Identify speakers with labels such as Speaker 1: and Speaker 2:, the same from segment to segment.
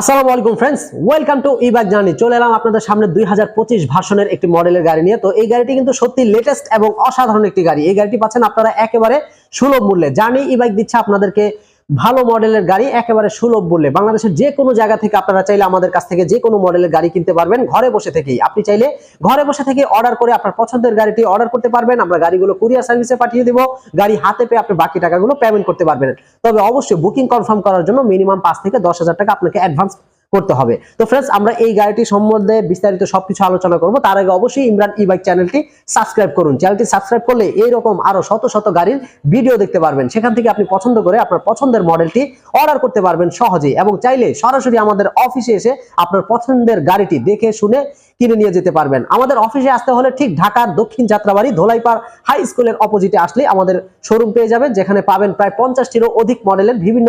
Speaker 1: আসসালামু আলাইকুম friends welcome to e bike journey চলে এলাম আপনাদের সামনে দুই হাজার পঁচিশ ভার্সনের একটি মডেলের গাড়ি নিয়ে। তো এই গাড়িটি কিন্তু সত্যি লেটেস্ট এবং অসাধারণ একটি গাড়ি। এই গাড়িটি পাচ্ছেন আপনারা একেবারে সুলভ মূল্যে। জার্নি ই বাইক দিচ্ছে আপনাদেরকে ভালো মডেলের গাড়ি একেবারে সুলভ মূল্যে। বাংলাদেশের যে কোনো জায়গা থেকে আপনারা চাইলে আমাদের কাছ থেকে যে কোনো মডেলের গাড়ি কিনতে পারবেন ঘরে বসে থেকেই। আপনি চাইলে ঘরে বসে থেকে অর্ডার করে আপনার পছন্দের গাড়িটি অর্ডার করতে পারবেন। আমরা গাড়িগুলো কুরিয়ার সার্ভিসে পাঠিয়ে দিব। গাড়ি হাতে পেয়ে আপনি বাকি টাকাগুলো পেমেন্ট করতে পারবেন। তবে অবশ্যই বুকিং কনফার্ম করার জন্য মিনিমাম পাঁচ থেকে দশ হাজার টাকা আপনাকে অ্যাডভান্স করতে হবে। তো ফ্রেন্ডস আমরা এই গাড়িটি সম্বন্ধে বিস্তারিত সবকিছু আলোচনা করব। তার আগে অবশ্যই ইমরান ই বাইক চ্যানেলটি সাবস্ক্রাইব করুন। চ্যানেলটি সাবস্ক্রাইব করলে এইরকম আরও শত শত গাড়ির ভিডিও দেখতে পারবেন। সেখান থেকে আপনি পছন্দ করে আপনার পছন্দের মডেলটি অর্ডার করতে পারবেন সহজেই এবং চাইলে সরাসরি আমাদের অফিসে এসে আপনার পছন্দের গাড়িটি দেখে, শুনে কিনে নিয়ে যেতে পারবেন। আমাদের অফিসে আসতে হলে ঠিক ঢাকার দক্ষিণ যাত্রাবাড়ি ধোলাইপাড় হাই স্কুলের অপোজিটে আসলে আমাদের শোরুম পেয়ে যাবেন, যেখানে পাবেন প্রায় পঞ্চাশটিরও অধিক মডেলের বিভিন্ন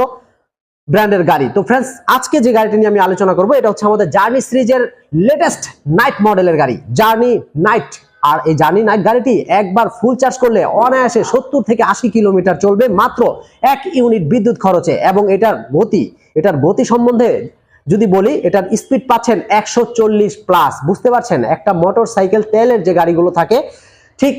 Speaker 1: ব্র্যান্ডের গাড়ি। তো ফ্রেন্ডস আজকে যে গাড়িটি নিয়ে আমি আলোচনা করব, এটা হচ্ছে আমাদের জার্নি সিরিজের লেটেস্ট নাইট মডেলের গাড়ি জার্নি নাইট আর এই জার্নি নাইট গাড়িটি একবার ফুল চার্জ করলে অনায়াসে সত্তর থেকে আশি কিলোমিটার চলবে মাত্র এক ইউনিট বিদ্যুৎ খরচে। এবং এটার গতি এটার গতি সম্বন্ধে যদি বলি, এটার স্পিড পাচ্ছেন একশো চল্লিশ প্লাস বুঝতে পারছেন? একটা মোটর সাইকেল তেলের যে গাড়িগুলো থাকে, ঠিক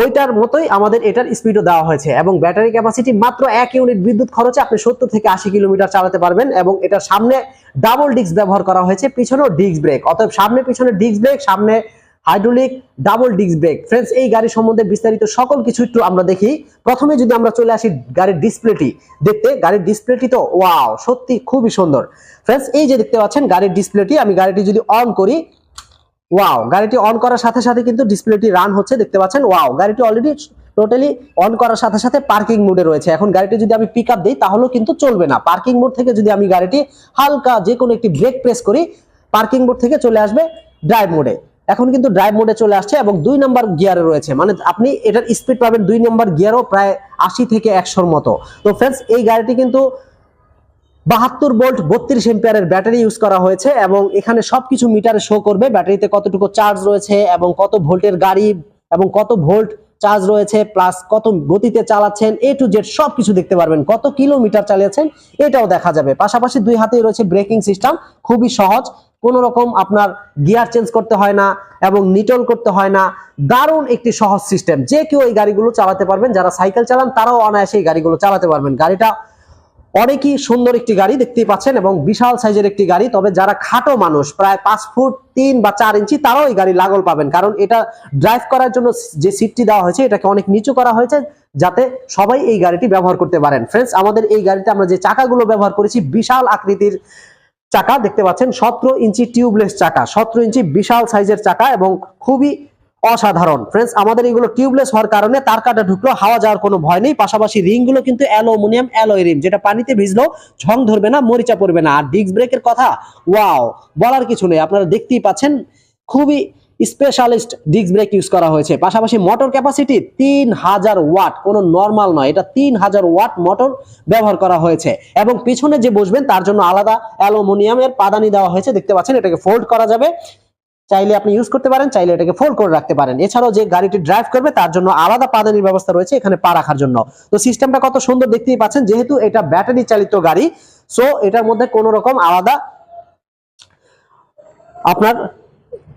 Speaker 1: ওইটার মতোই আমাদের এটার স্পিডও দেওয়া হয়েছে এবং ব্যাটারি ক্যাপাসিটি মাত্র এক ইউনিট বিদ্যুৎ খরচে আপনি সত্তর থেকে আশি কিলোমিটার চালাতে পারবেন এবং এটার সামনে ডাবল ডিস্ক ব্যবহার করা হয়েছে, পিছনেও ডিস্ক ব্রেক অতএব সামনে পিছনে ডিস্ক ব্রেক সামনে hydraulic double disc brake friends এই গাড়ি সম্বন্ধে বিস্তারিত সকল কিছু একটু আমরা দেখি। প্রথমে যদি আমরা চলে আসি গাড়ির ডিসপ্লেটি দেখতে গাড়ির ডিসপ্লেটি তো ওয়াও সত্যি খুবই সুন্দর। ফ্রেন্ডস এই যে দেখতে পাচ্ছেন গাড়ির ডিসপ্লেটি আমি গাড়িটি যদি অন করি ওয়াও গাড়িটি অন করার সাথে সাথে কিন্তু ডিসপ্লেটি রান হচ্ছে, দেখতে পাচ্ছেন? ওয়াও গাড়িটি অলরেডি টোটালি অন করার সাথে সাথে পার্কিং মোডে রয়েছে। এখন গাড়িটি যদি আমি পিক আপ দিই, তাহলেও কিন্তু চলবে না। পার্কিং মোড থেকে যদি আমি গাড়িটি হালকা যে কোনো একটি ব্রেক প্রেস করি পার্কিং মোড থেকে চলে আসবে ড্রাইভ মোডে এখন কিন্তু ড্রাইভ মোডে চলে আসছে এবং দুই নম্বর গিয়ারে রয়েছে। মানে আপনি এটার স্পিড পাবেন দুই নম্বর গিয়ারও প্রায় আশি থেকে একশোর মতো। তো ফ্রেন্ডস এই গাড়িটি কিন্তু বাহাত্তর ভোল্ট বত্রিশ এম্পিয়ারের ব্যাটারি ইউজ করা হয়েছে এবং এখানে সবকিছু মিটারে শো করবে। ব্যাটারিতে কতটুকু চার্জ রয়েছে এবং কত ভোল্টের গাড়ি এবং কত ভোল্ট চার্জ রয়েছে প্লাস কত গতিতে চালাচ্ছেন এ টু জেড সবকিছু দেখতে পারবেন। কত কিলোমিটার চালিয়েছেন এটাও দেখা যাবে। পাশাপাশি দুই হাতেই রয়েছে ব্রেকিং সিস্টেম খুবই সহজ। কোনো রকম আপনার গিয়ার চেঞ্জ করতে হয় না এবং নিটল করতে হয় না। দারুণ একটি সহজ সিস্টেম যে কেউ এই গাড়িগুলো চালাতে পারবেন, যারা সাইকেল চালান, তারাও অনায়াসে এই গাড়িগুলো চালাতে পারবেন। গাড়িটা অনেকই সুন্দর একটি গাড়ি দেখতেই পাচ্ছেন এবং বিশাল সাইজের একটি গাড়ি, তবে যারা খাটো মানুষ, প্রায় পাঁচ ফুট তিন বা চার ইঞ্চি, তারাও এই গাড়ি লাগল পাবেন। কারণ এটা ড্রাইভ করার জন্য যে সিটটি দেওয়া হয়েছে, এটাকে অনেক নিচু করা হয়েছে যাতে সবাই এই গাড়িটি ব্যবহার করতে পারেন। ফ্রেন্ডস আমাদের এই গাড়িতে আমরা যে চাকাগুলো ব্যবহার করেছি, বিশাল আকৃতির চাকা দেখতে পাচ্ছেন, সতেরো ইঞ্চি টিউবলেস চাকা, সতেরো ইঞ্চি বিশাল সাইজের চাকা এবং খুবই অসাধারণ। ফ্রেন্ডস আমাদের এগুলো টিউবলেস হওয়ার কারণে তার কাটা ঢুকলো, হাওয়া যাওয়ার কোনো ভয় নেই। পাশাপাশি রিংগুলো কিন্তু অ্যালুমিনিয়াম অ্যালয় যেটা পানিতে ভিজলো ঝং ধরবে না, মরিচা পড়বে না। আর ডিস্ক ব্রেকের কথা ওয়াও বলার কিছু নেই। আপনারা দেখতেই পাচ্ছেন, খুবই স্পেশালিস্ট ডিস্ক ব্রেক ইউজ করা হয়েছে। পাশাপাশি মোটর ক্যাপাসিটি তিন হাজার ওয়াট, কোনো নর্মাল নয়। এটা তিন হাজার ওয়াট মোটর ব্যবহার করা হয়েছে। এবং পিছনে যে বসবেন, তার জন্য আলাদা অ্যালুমিনিয়ামের পাদানি দেওয়া হয়েছে। দেখতে পাচ্ছেন, এটাকে ফোল্ড করা যাবে। চাইলে আপনি ইউজ করতে পারেন, চাইলে এটাকে ফোল্ড করে রাখতে পারেন। এছাড়াও যে গাড়িটি ড্রাইভ করবে, তার জন্য আলাদা পাদানির ব্যবস্থা রয়েছে এখানে পা রাখার জন্য। তো সিস্টেমটা কত সুন্দর দেখতেই পাচ্ছেন, যেহেতু এটা ব্যাটারি চালিত গাড়ি সো এটার মধ্যে কোনো রকম আলাদা আপনার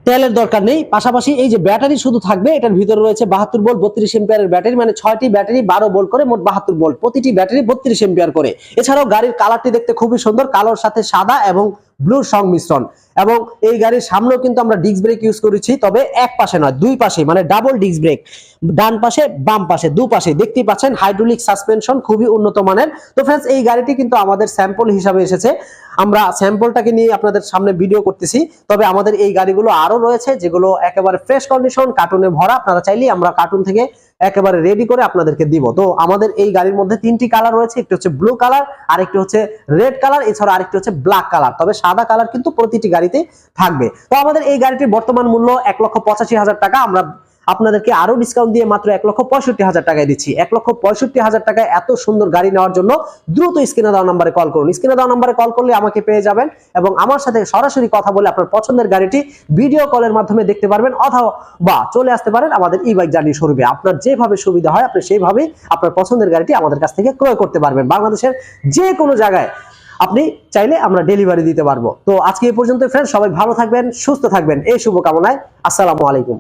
Speaker 1: তেলের দরকার নেই। পাশাপাশি এই যে ব্যাটারি শুধু থাকবে, এটার ভিতরে রয়েছে বাহাত্তর ভোল্ট বত্রিশ এম্পিয়ারের ব্যাটারি মানে ছয়টি ব্যাটারি বারো ভোল্ট করে মোট বাহাত্তর ভোল্ট প্রতিটি ব্যাটারি বত্রিশ এম্পিয়ার করে। এছাড়াও গাড়ির কালারটি দেখতে খুবই সুন্দর কালোর সাথে সাদা এবং ব্লুর সংমিশ্রণ। এবং এই গাড়ির সামনেও কিন্তু আমরা ডিস্ক ব্রেক ইউজ করেছি, তবে এক পাশে নয়, দুই পাশে মানে ডাবল ডিস্ক ব্রেক ডান পাশে, বাম পাশে, দু পাশে। দেখতেই পাচ্ছেন হাইড্রোলিক সাসপেনশন খুবই উন্নত মানের। তো ফ্রেন্ডস এই গাড়িটি কিন্তু আমাদের স্যাম্পল হিসাবে এসেছে। আমরা স্যাম্পলটাকে নিয়ে আপনাদের সামনে ভিডিও করতেছি, তবে আমাদের এই গাড়িগুলো আরও রয়েছে, যেগুলো একেবারে ফ্রেশ কন্ডিশন কার্টুনে ভরা। আপনারা চাইলেই আমরা কার্টুন থেকে একেবারে রেডি করে আপনাদেরকে দিব। তো আমাদের এই গাড়ির মধ্যে তিনটি কালার রয়েছে, একটি হচ্ছে ব্লু কালার আরেকটি হচ্ছে রেড কালার এছাড়া আরেকটি হচ্ছে ব্ল্যাক কালার তবে সাদা কালার কিন্তু প্রতিটি গাড়িতে থাকবে। তো আমাদের এই গাড়িটির বর্তমান মূল্য এক লক্ষ পঁচাশি হাজার টাকা। আমরা আপনাদেরকে আরও ডিসকাউন্ট দিয়ে মাত্র এক লক্ষ পঁয়ষট্টি হাজার টাকায় দিচ্ছি। এক লক্ষ পঁয়ষট্টি হাজার টাকায় এত সুন্দর গাড়ি নেওয়ার জন্য দ্রুত স্ক্রিনে দেওয়া নাম্বারে কল করুন। স্ক্রিনে দেওয়া নাম্বারে কল করলে আমাকে পেয়ে যাবেন এবং আমার সাথে সরাসরি কথা বলে আপনার পছন্দের গাড়িটি ভিডিও কলের মাধ্যমে দেখতে পারবেন অথবা বা চলে আসতে পারেন আমাদের ই বাইক জার্নি শোরুমে আপনার যেভাবে সুবিধা হয়, আপনি সেইভাবেই আপনার পছন্দের গাড়িটি আমাদের কাছ থেকে ক্রয় করতে পারবেন। বাংলাদেশের যে কোনো জায়গায় আপনি চাইলে আমরা ডেলিভারি দিতে পারব। তো আজকে এই পর্যন্ত ফ্রেন্ড সবাই ভালো থাকবেন, সুস্থ থাকবেন। এই শুভকামনায়, আসসালামু আলাইকুম।